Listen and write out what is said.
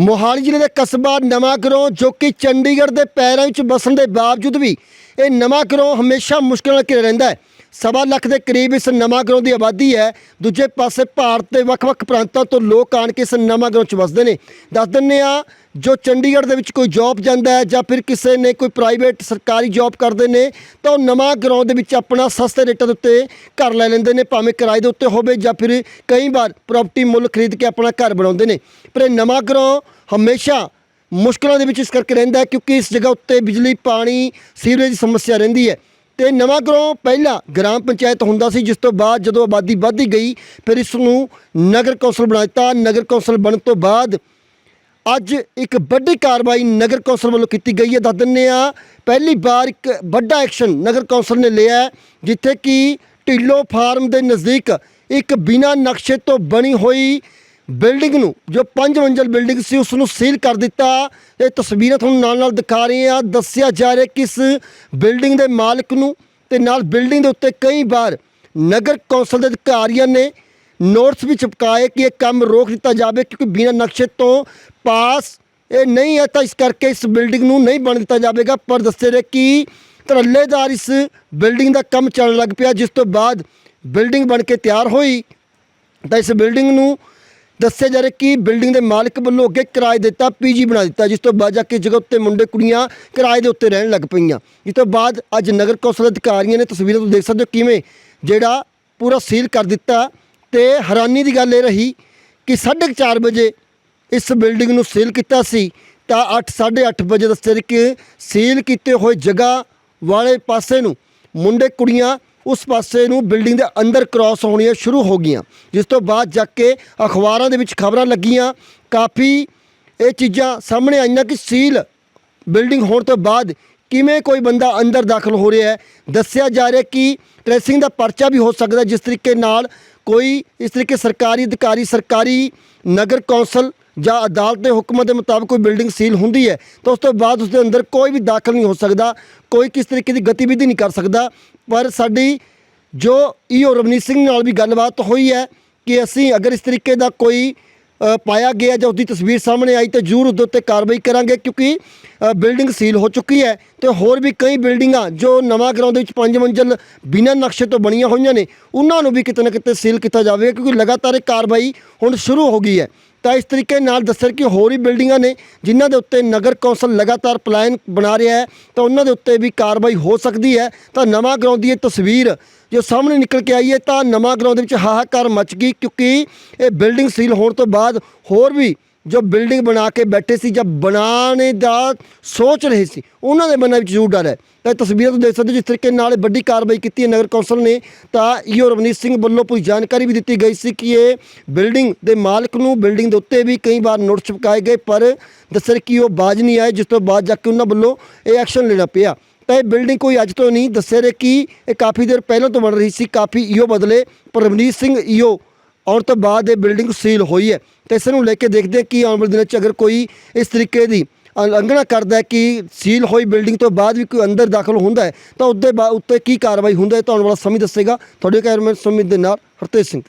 ਮੋਹਾਲੀ ਜ਼ਿਲ੍ਹੇ ਦੇ ਕਸਬਾ ਨਵਾਂ ਗਰੋਹ ਜੋ ਕਿ ਚੰਡੀਗੜ੍ਹ ਦੇ ਪੈਰਾਂ ਵਿੱਚ ਵਸਣ ਦੇ ਬਾਵਜੂਦ ਵੀ ਇਹ ਨਵਾਂ ਗਰੋਹ ਹਮੇਸ਼ਾ ਮੁਸ਼ਕਲ ਨਾਲ ਘਿਰਿਆ ਰਹਿੰਦਾ ਹੈ। ਸਵਾ ਲੱਖ ਦੇ ਕਰੀਬ ਇਸ ਨਵਾਂ ਗਰੋਹ ਦੀ ਆਬਾਦੀ ਹੈ। ਦੂਜੇ ਪਾਸੇ ਭਾਰਤ ਦੇ ਵੱਖ-ਵੱਖ ਪ੍ਰਾਂਤਾਂ ਤੋਂ ਲੋਕ ਆਣ ਕੇ ਇਸ ਨਵਾਂ ਗਰੋਹ 'ਚ ਵਸਦੇ ਨੇ। ਦੱਸ ਦਿੰਨੇ ਆ ਜੋ ਚੰਡੀਗੜ੍ਹ ਦੇ ਵਿੱਚ ਕੋਈ ਜੌਬ ਜਾਂਦਾ ਹੈ ਜਾਂ ਫਿਰ ਕਿਸੇ ਨੇ ਕੋਈ ਪ੍ਰਾਈਵੇਟ ਸਰਕਾਰੀ ਜੌਬ ਕਰਦੇ ਨੇ, ਤਾਂ ਉਹ ਨਵਾਂ ਗਰਾਊਂਡ ਦੇ ਵਿੱਚ ਆਪਣਾ ਸਸਤੇ ਰੇਟਾਂ ਦੇ ਉੱਤੇ ਘਰ ਲੈ ਲੈਂਦੇ ਨੇ, ਭਾਵੇਂ ਕਿਰਾਏ ਦੇ ਉੱਤੇ ਹੋਵੇ ਜਾਂ ਫਿਰ ਕਈ ਵਾਰ ਪ੍ਰਾਪਰਟੀ ਮੁੱਲ ਖਰੀਦ ਕੇ ਆਪਣਾ ਘਰ ਬਣਾਉਂਦੇ ਨੇ। ਪਰ ਇਹ ਨਵਾਂ ਗਰਾਊਂਡ ਹਮੇਸ਼ਾ ਮੁਸ਼ਕਲਾਂ ਦੇ ਵਿੱਚ ਇਸ ਕਰਕੇ ਰਹਿੰਦਾ ਕਿਉਂਕਿ ਇਸ ਜਗ੍ਹਾ ਉੱਤੇ ਬਿਜਲੀ, ਪਾਣੀ, ਸੀਵਰੇਜ ਦੀ ਸਮੱਸਿਆ ਰਹਿੰਦੀ ਹੈ। ਤੇ ਨਵਾਂ ਗਰਾਊਂਡ ਪਹਿਲਾਂ ਗ੍ਰਾਮ ਪੰਚਾਇਤ ਹੁੰਦਾ ਸੀ, ਜਿਸ ਤੋਂ ਬਾਅਦ ਜਦੋਂ ਆਬਾਦੀ ਵੱਧਦੀ ਗਈ, ਫਿਰ ਇਸ ਨੂੰ ਨਗਰ ਕੌਂਸਲ ਬਣਾ ਦਿੱਤਾ। ਨਗਰ ਕੌਂਸਲ ਬਣਨ ਤੋਂ ਬਾਅਦ ਅੱਜ ਇੱਕ ਵੱਡੀ ਕਾਰਵਾਈ ਨਗਰ ਕੌਂਸਲ ਵੱਲੋਂ ਕੀਤੀ ਗਈ ਹੈ। ਦੱਸ ਦਿੰਦੇ ਆ ਪਹਿਲੀ ਵਾਰ ਇੱਕ ਵੱਡਾ ਐਕਸ਼ਨ ਨਗਰ ਕੌਂਸਲ ਨੇ ਲਿਆ ਜਿੱਥੇ ਕਿ ਢਿੱਲੋ ਫਾਰਮ ਦੇ ਨਜ਼ਦੀਕ ਇੱਕ ਬਿਨਾਂ ਨਕਸ਼ੇ ਤੋਂ ਬਣੀ ਹੋਈ ਬਿਲਡਿੰਗ ਨੂੰ, ਜੋ ਪੰਜ ਮੰਜ਼ਲ ਬਿਲਡਿੰਗ ਸੀ ਉਸ ਨੂੰ ਸੀਲ ਕਰ ਦਿੱਤਾ। ਇਹ ਤਸਵੀਰਾਂ ਤੁਹਾਨੂੰ ਨਾਲ ਨਾਲ ਦਿਖਾ ਰਹੇ ਆ ਦੱਸਿਆ ਜਾ ਰਿਹਾ ਕਿ ਇਸ ਬਿਲਡਿੰਗ ਦੇ ਮਾਲਕ ਨੂੰ ਤੇ ਨਾਲ ਬਿਲਡਿੰਗ ਦੇ ਉੱਤੇ ਕਈ ਵਾਰ ਨਗਰ ਕੌਂਸਲ ਦੇ ਅਧਿਕਾਰੀਆਂ ਨੇ ਨੋਟਸ ਵੀ ਚਿਪਕਾਏ ਕਿ ਇਹ ਕੰਮ ਰੋਕ ਦਿੱਤਾ ਜਾਵੇ ਕਿਉਂਕਿ ਬਿਨਾਂ ਨਕਸ਼ੇ ਤੋਂ ਪਾਸ ਇਹ ਨਹੀਂ ਹੈ, ਤਾਂ ਇਸ ਕਰਕੇ ਇਸ ਬਿਲਡਿੰਗ ਨੂੰ ਨਹੀਂ ਬਣ ਦਿੱਤਾ ਜਾਵੇਗਾ। ਪਰ ਦੱਸੇ ਰਹੇ ਕਿ ਧੜੱਲੇਦਾਰ ਇਸ ਬਿਲਡਿੰਗ ਦਾ ਕੰਮ ਚੱਲਣ ਲੱਗ ਪਿਆ, ਜਿਸ ਤੋਂ ਬਾਅਦ ਬਿਲਡਿੰਗ ਬਣ ਕੇ ਤਿਆਰ ਹੋਈ। ਤਾਂ ਇਸ ਬਿਲਡਿੰਗ ਨੂੰ ਦੱਸਿਆ ਜਾ ਰਿਹਾ ਕਿ ਬਿਲਡਿੰਗ ਦੇ ਮਾਲਕ ਵੱਲੋਂ ਅੱਗੇ ਕਿਰਾਏ ਦਿੱਤਾ, ਪੀਜੀ ਬਣਾ ਦਿੱਤਾ, ਜਿਸ ਤੋਂ ਬਾਅਦ ਜਾ ਕੇ ਜਗ੍ਹਾ ਉੱਤੇ ਮੁੰਡੇ ਕੁੜੀਆਂ ਕਿਰਾਏ ਦੇ ਉੱਤੇ ਰਹਿਣ ਲੱਗ ਪਈਆਂ। ਜਿਸ ਤੋਂ ਬਾਅਦ ਅੱਜ ਨਗਰ ਕੌਂਸਲ ਅਧਿਕਾਰੀਆਂ ਨੇ ਤਸਵੀਰਾਂ ਤੋਂ ਦੇਖ ਸਕਦੇ ਹੋ ਕਿਵੇਂ ਜਿਹੜਾ ਪੂਰਾ ਸੀਲ ਕਰ ਦਿੱਤਾ ਤੇ ਹੈਰਾਨੀ ਦੀ ਗੱਲ ਇਹ ਰਹੀ ਕਿ 4:30 ਵਜੇ ਇਸ ਬਿਲਡਿੰਗ ਨੂੰ ਸੀਲ ਕੀਤਾ ਸੀ, ਤਾਂ 8:30 ਵਜੇ ਦੱਸਿਆ ਰਿਹਾ ਕਿ ਸੀਲ ਕੀਤੇ ਹੋਏ ਜਗ੍ਹਾ ਵਾਲੇ ਪਾਸੇ ਨੂੰ ਮੁੰਡੇ ਕੁੜੀਆਂ ਉਸ ਪਾਸੇ ਨੂੰ ਬਿਲਡਿੰਗ ਦੇ ਅੰਦਰ ਕ੍ਰਾਸ ਹੋਣੀਆਂ ਸ਼ੁਰੂ ਹੋ ਗਈਆਂ। ਜਿਸ ਤੋਂ ਬਾਅਦ ਜਾ ਕੇ ਅਖਬਾਰਾਂ ਦੇ ਵਿੱਚ ਖਬਰਾਂ ਲੱਗੀਆਂ। ਕਾਫੀ ਇਹ ਚੀਜ਼ਾਂ ਸਾਹਮਣੇ ਆਈਆਂ ਕਿ ਸੀਲ ਬਿਲਡਿੰਗ ਹੋਣ ਤੋਂ ਬਾਅਦ ਕਿਵੇਂ ਕੋਈ ਬੰਦਾ ਅੰਦਰ ਦਾਖਲ ਹੋ ਰਿਹਾ ਹੈ। ਦੱਸਿਆ ਜਾ ਰਿਹਾ ਕਿ ਟ੍ਰੇਸਿੰਗ ਦਾ ਪਰਚਾ ਵੀ ਹੋ ਸਕਦਾ ਜਿਸ ਤਰੀਕੇ ਨਾਲ ਕੋਈ ਇਸ ਤਰੀਕੇ ਸਰਕਾਰੀ ਅਧਿਕਾਰੀ, ਸਰਕਾਰੀ ਨਗਰ ਕੌਂਸਲ ਜਾਂ ਅਦਾਲਤ ਦੇ ਹੁਕਮਾਂ ਦੇ ਮੁਤਾਬਕ ਕੋਈ ਬਿਲਡਿੰਗ ਸੀਲ ਹੁੰਦੀ ਹੈ, ਤਾਂ ਉਸ ਤੋਂ ਬਾਅਦ ਉਸ ਦੇ ਅੰਦਰ ਕੋਈ ਵੀ ਦਾਖਲ ਨਹੀਂ ਹੋ ਸਕਦਾ, ਕੋਈ ਕਿਸ ਤਰੀਕੇ ਦੀ ਗਤੀਵਿਧੀ ਨਹੀਂ ਕਰ ਸਕਦਾ। ਪਰ ਸਾਡੀ ਜੋ ਈਓ ਰਵਨੀਤ ਸਿੰਘ ਨਾਲ ਵੀ ਗੱਲਬਾਤ ਹੋਈ ਹੈ ਕਿ ਅਸੀਂ ਅਗਰ ਇਸ ਤਰੀਕੇ ਦਾ ਕੋਈ ਪਾਇਆ ਗਿਆ ਜਾਂ ਉਹਦੀ ਤਸਵੀਰ ਸਾਹਮਣੇ ਆਈ ਤਾਂ ਜ਼ਰੂਰ ਉਹਦੇ ਉੱਤੇ ਕਾਰਵਾਈ ਕਰਾਂਗੇ ਕਿਉਂਕਿ ਬਿਲਡਿੰਗ ਸੀਲ ਹੋ ਚੁੱਕੀ ਹੈ ਤੇ ਹੋਰ ਵੀ ਕਈ ਬਿਲਡਿੰਗਾਂ ਜੋ ਨਵਾਂ ਗਰਾਊਂਡ ਦੇ ਵਿੱਚ ਪੰਜ ਮੰਜ਼ਲ ਬਿਨਾਂ ਨਕਸ਼ੇ ਤੋਂ ਬਣੀਆਂ ਹੋਈਆਂ ਨੇ, ਉਹਨਾਂ ਨੂੰ ਵੀ ਕਿਤੇ ਨਾ ਕਿਤੇ ਸੀਲ ਕੀਤਾ ਜਾਵੇਗਾ ਕਿਉਂਕਿ ਲਗਾਤਾਰ ਇਹ ਕਾਰਵਾਈ ਹੁਣ ਸ਼ੁਰੂ ਹੋ ਗਈ ਹੈ। ਤਾਂ ਇਸ ਤਰੀਕੇ ਨਾਲ ਦੱਸਿਆ ਕਿ ਹੋਰ ਵੀ ਬਿਲਡਿੰਗਾਂ ਨੇ ਜਿਨ੍ਹਾਂ ਦੇ ਉੱਤੇ ਨਗਰ ਕੌਂਸਲ ਲਗਾਤਾਰ ਪਲਾਨ ਬਣਾ ਰਿਹਾ ਹੈ, ਤਾਂ ਉਹਨਾਂ ਦੇ ਉੱਤੇ ਵੀ ਕਾਰਵਾਈ ਹੋ ਸਕਦੀ ਹੈ। ਤਾਂ ਨਵਾਂ ਗਰਾਊਂਡ ਦੀ ਇਹ ਤਸਵੀਰ ਜੋ ਸਾਹਮਣੇ ਨਿਕਲ ਕੇ ਆਈ ਹੈ, ਤਾਂ ਨਵਾਂ ਗਰਾਊਂਡ ਦੇ ਵਿੱਚ ਹਾਹਾਕਾਰ ਮਚ ਗਈ ਕਿਉਂਕਿ ਇਹ ਬਿਲਡਿੰਗ ਸੀਲ ਹੋਣ ਤੋਂ ਬਾਅਦ ਹੋਰ ਵੀ ਜੋ ਬਿਲਡਿੰਗ ਬਣਾ ਕੇ ਬੈਠੇ ਸੀ, ਜਾਂ ਬਣਾਉਣੇ ਦਾ ਸੋਚ ਰਹੇ ਸੀ, ਉਹਨਾਂ ਦੇ ਮਨਾਂ ਵਿੱਚ ਜ਼ਰੂਰ ਡਰ ਹੈ। ਤਾਂ ਇਹ ਤਸਵੀਰਾਂ ਤੋਂ ਦੇਖ ਸਕਦੇ ਹੋ, ਜਿਸ ਤਰੀਕੇ ਨਾਲ ਵੱਡੀ ਕਾਰਵਾਈ ਕੀਤੀ ਹੈ ਨਗਰ ਕੌਂਸਲ ਨੇ। ਤਾਂ ਈਓ ਰਵਨੀਤ ਸਿੰਘ ਵੱਲੋਂ ਪੂਰੀ ਜਾਣਕਾਰੀ ਵੀ ਦਿੱਤੀ ਗਈ ਸੀ ਕਿ ਇਹ ਬਿਲਡਿੰਗ ਦੇ ਮਾਲਕ ਨੂੰ ਬਿਲਡਿੰਗ ਦੇ ਉੱਤੇ ਵੀ ਕਈ ਵਾਰ ਨੋਟ ਚਿਪਕਾਏ ਗਏ, ਪਰ ਦੱਸਿਆ ਕਿ ਉਹ ਬਾਜ ਨਹੀਂ ਆਏ, ਜਿਸ ਤੋਂ ਬਾਅਦ ਜਾ ਕੇ ਉਹਨਾਂ ਵੱਲੋਂ ਇਹ ਐਕਸ਼ਨ ਲੈਣਾ ਪਿਆ। ਤਾਂ ਇਹ ਬਿਲਡਿੰਗ ਕੋਈ ਅੱਜ ਤੋਂ ਨਹੀਂ, ਦੱਸਿਆ ਰਿਹਾ ਕਿ ਇਹ ਕਾਫੀ ਦੇਰ ਪਹਿਲਾਂ ਤੋਂ ਬਣ ਰਹੀ ਸੀ, ਕਾਫੀ ਈਓ ਬਦਲੇ। ਪਰ ਰਵਨੀਤ ਸਿੰਘ ਈਓ ਆਉਣ ਤੋਂ ਬਾਅਦ ਇਹ ਬਿਲਡਿੰਗ ਸੀਲ ਹੋਈ ਹੈ। ਤੇ ਇਸ ਨੂੰ ਲੈ ਕੇ ਦੇਖਦੇ ਹਾਂ ਕਿ ਆਉਣ ਵਾਲੇ ਦਿਨਾਂ 'ਚ ਅਗਰ ਕੋਈ ਇਸ ਤਰੀਕੇ ਦੀ ਉਲੰਘਣਾ ਕਰਦਾ ਹੈ ਕਿ ਸੀਲ ਹੋਈ ਬਿਲਡਿੰਗ ਤੋਂ ਬਾਅਦ ਵੀ ਕੋਈ ਅੰਦਰ ਦਾਖਲ ਹੁੰਦਾ ਹੈ, ਤਾਂ ਉਹਦੇ ਬਾ, ਉੱਤੇ ਕੀ ਕਾਰਵਾਈ ਹੁੰਦਾ ਹੈ ਤਾਂ ਆਉਣ ਵਾਲਾ ਸਮੇਂ ਦੱਸੇਗਾ। ਤੁਹਾਡੇ ਕੈਮਰਾਮੈਨ ਸੁਮਿਤ ਦੇ ਨਾਲ ਹਰਤੇਜ ਸਿੰਘ।